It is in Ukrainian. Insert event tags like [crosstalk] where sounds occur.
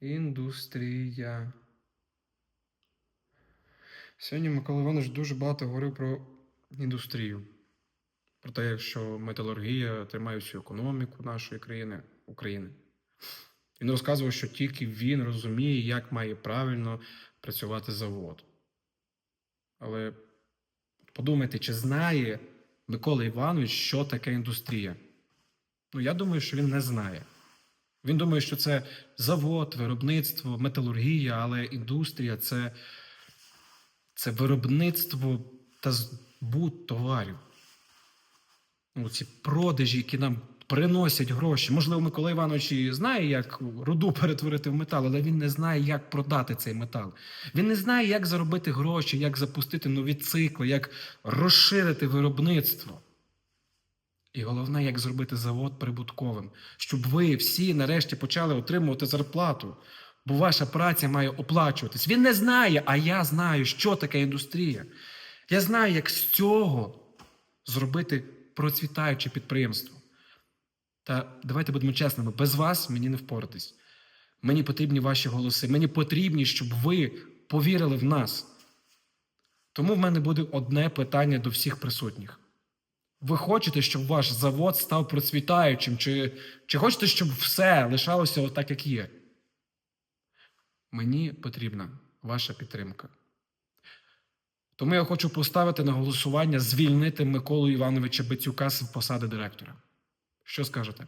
Індустрія. Сьогодні Микола Іванович дуже багато говорив про індустрію. Про те, що металургія тримає всю економіку нашої країни, України. Він розказував, що тільки він розуміє, як має правильно працювати завод. Але подумайте, чи знає Микола Іванович, що таке індустрія? Ну, я думаю, що він не знає. Він думає, що це завод, виробництво, металургія, але індустрія це, це виробництво та збут товарів. Ну, ці продажі, які нам приносять гроші. Можливо, Микола Іванович знає, як руду [laughs] перетворити в метал, але він не знає, як продати цей метал. Він не знає, як заробити гроші, як запустити нові цикли, як розширити виробництво. І головне, як зробити завод прибутковим, щоб ви всі нарешті почали отримувати зарплату, бо ваша праця має оплачуватись. Він не знає, а я знаю, що таке індустрія. Я знаю, як з цього зробити процвітаюче підприємство. Та давайте будемо чесними, без вас мені не впоратись. Мені потрібні ваші голоси. Мені потрібні, щоб ви повірили в нас. Тому в мене буде одне питання до всіх присутніх. Ви хочете, щоб ваш завод став процвітаючим, чи, чи хочете, щоб все лишалося отак, як є? Мені потрібна ваша підтримка. Тому я хочу поставити на голосування звільнити Миколу Івановича Бицюка з посади директора. Що скажете?